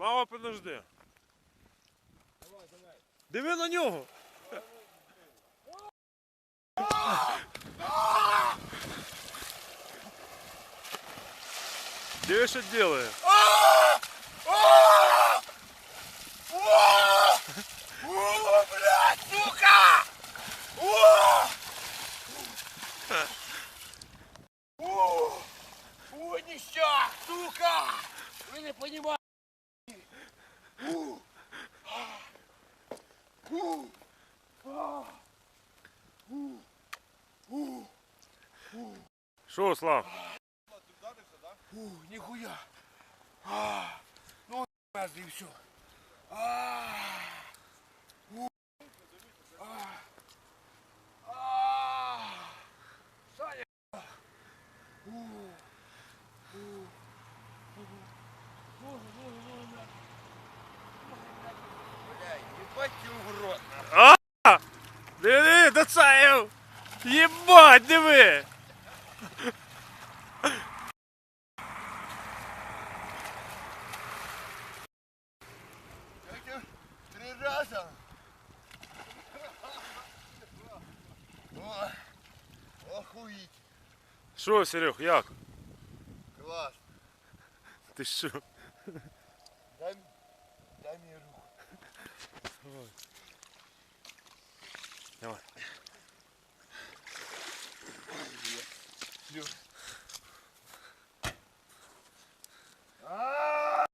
Слава, подожди. Диви на нього. Диви, що делає. Що, Слав? У, ніхуя. А, ну, раз і все. А, у, а, а, Саня. У, у, у, Боже, боже, боже, блядь. Блядь, ебать тебе в рот. Диви, Дацаєв! Єбать, диви! Раза. О, охуеть. Що, Серег, як? Класс. Ти що? Дай, дай мне руку. Давай. Лёг. А!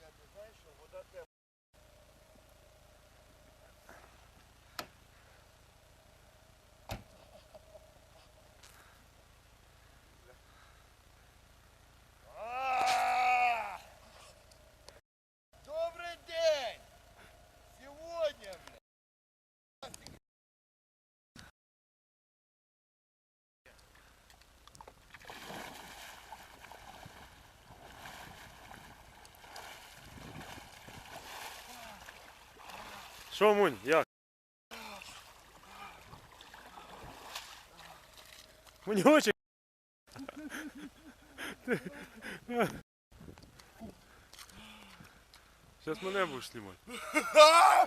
Я не знаю, що вода тепла. А! Добрый день! Сегодня, блядь. Що, Мунь, як? Муньочек. Сейчас мене будеш знімати. А!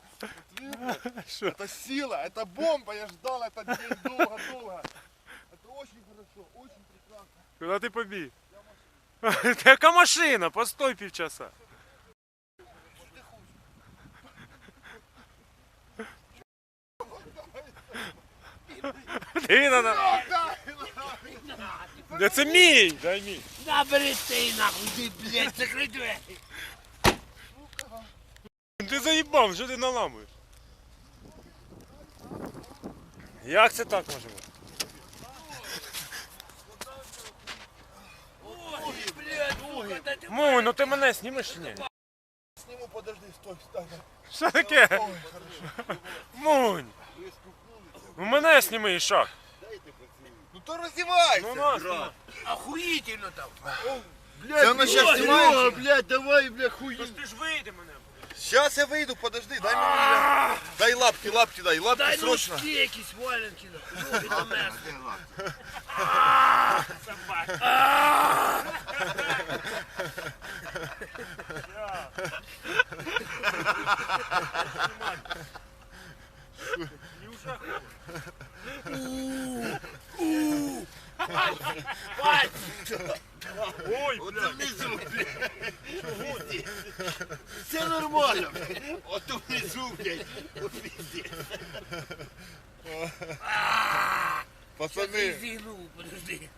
Що? Это сила, это бомба, я ждал этот день долго-долго. Это очень хорошо, очень прекрасно. Куди ти побіг? Яка машина? Постой півчаса. Ти на на. Де це мій? Дай мій. Набери ты нахуй, ты, блядь, закрой дверь. Ти заїбав, що ти наламуєш? Як це так може бути? Ой, блядь, сука, да ты... Мунь, ну ти мене знімеш чи ні? Сниму, подожди, стой, стой. Що таке? Ой, хорошо. Мунь! Ну мене зніми і шаг. Ну то раздевайся. Ну на, знімай. Охуительно там. Блядь, Да она щас Серега, снимается. блядь, давай, блядь, хуй. Ти ж вийди мене. Сейчас я выйду, подожди, дай мне. бля. Дай лапки, лапки дай, лапки Дай срочно. носки якісь валенки, нахуй. Ноги до мене. Ой, Вот внизу, блядь. Все нормально, блядь. Вот внизу, блядь. Вот везде. Пацаны, Зігнув, подожди.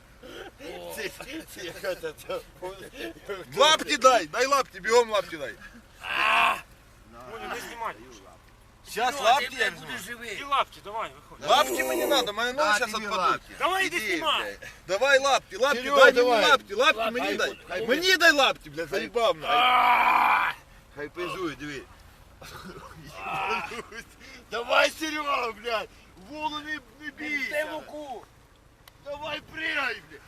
лапки дай, дай лапки, бегом лапки дай. Мунь, не знімай. Сейчас лапки я возьму. І лапки, давай, виходь. Лапки мне не надо, мои ноги сейчас отпадут. Давай иди Иди, снимай. блядь. Давай лапки, лапки, Серега, дай давай. мне лапки, лапки мне дай. хай Мне дай лапки, блядь, заебал мне. Хай пизує, диви. Давай, Серега, блядь, волну не, не Дай бейся. муку. Давай, прыгай, блядь.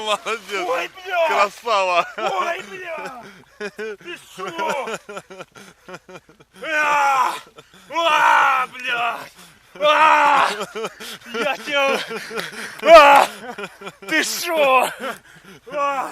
Молодец. Ой, бля! Красава. Ой, бля! Ты шо? А! А, блядь! А! Я тебя... А! Ты шо? А!